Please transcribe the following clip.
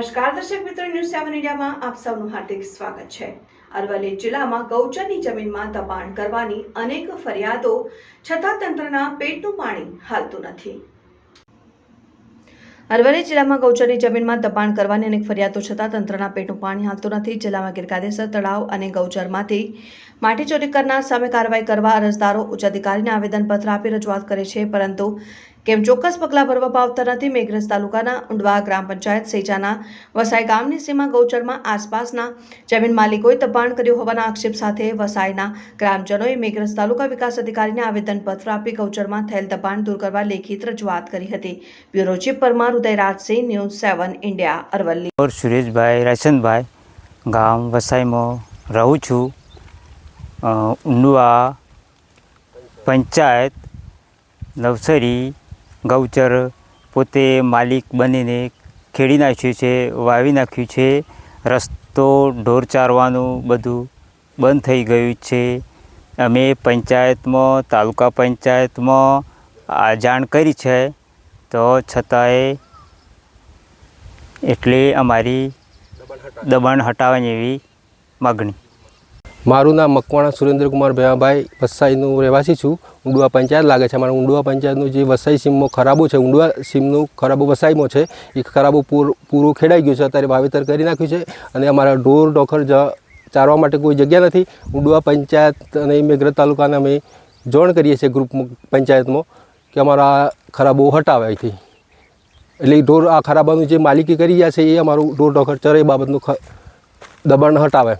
દર્શક મિત્રો ન્યૂઝ સેવન ઇન્ડિયામાં આપ સૌનું હાર્દિક સ્વાગત છે. અરવલ્લી જિલ્લામાં ગૌચરની જમીનમાં દબાણ કરવાની અનેક ફરિયાદો, છતાં તંત્રના પેટનું પાણી હાલતું નથી. અરવલ્લી જિલ્લામાં ગૌચરની જમીનમાં દબાણ કરવાની અનેક ફરિયાદો, છતાં તંત્રના પેટનું પાણી હાલતું નથી. જિલ્લામાં ગેરકાયદેસર તળાવ અને ગૌચરમાંથી માટી ચોરી કરનાર સામે કાર્યવાહી કરવા અરજદારો ઉચ્ચ અધિકારીને આવેદનપત્ર આપી રજૂઆત કરે છે, પરંતુ કેમ ચોક્કસ પગલાં ભરવા પાવતા નથી મેઘરજ તાલુકાના ઉંડવા ગ્રામ પંચાયત સેજાના વસાઈ ગામની સીમા ગૌચરમાં આસપાસના જમીન માલિકોએ દબાણ કર્યું હોવાના આક્ષેપ સાથે વસાઈના ગ્રામજનોએ મેઘરજ તાલુકા વિકાસ અધિકારીને આવેદનપત્ર આપી ગૌચરમાં થયેલ દબાણ દૂર કરવા લેખિત રજૂઆત કરી હતી. Bureau chief Parmar Udayrajsinh, news seven India, Aravalli. Sureshbhai, Rashanbhai, ગામ વસાઈમાં રહું છું. ઉંડવા પંચાયત નવસરી ગૌચર પોતે માલિક બનીને ખેડી નાખ્યું છે, વાવી નાખ્યું છે. રસ્તો ઢોર ચારવાનું બધું બંધ થઈ ગયું છે. અમે પંચાયતમાં, તાલુકા પંચાયતમાં આ જાણ કરી છે. તો છતાંય એટલે અમારી દબાણ હટાવવાની એવી માગણી. મારું નામ મકવાણા સુરેન્દ્રકુમાર ભેવાભાઈ વસાઈનું રહેવાસી છું. ઊંડવા પંચાયત લાગે છે. મારા ઊંડવા પંચાયતનું જે વસાઈ સીમમાં ખરાબો છે ઊંડવા સીમનું ખરાબો વસાઈમાં છે, એ ખરાબો પૂર, પૂરું ખેડાઈ ગયું છે. અત્યારે વાવેતર કરી નાખ્યું છે અને અમારા ઢોર, ડોખર ચારવા માટે કોઈ જગ્યા નથી. ઊંડવા પંચાયત અને મેઘરજ તાલુકાને અમે જોણ કરીએ છીએ ગ્રુપ પંચાયતમાં કે અમારા ખરાબો હટાવે અહીંથી. એટલે ઢોર, આ ખરાબાનું જે માલિકી કરી ગયા છે, એ અમારું ઢોર, ડોખર ચરે બાબતનું દબાણ હટાવે.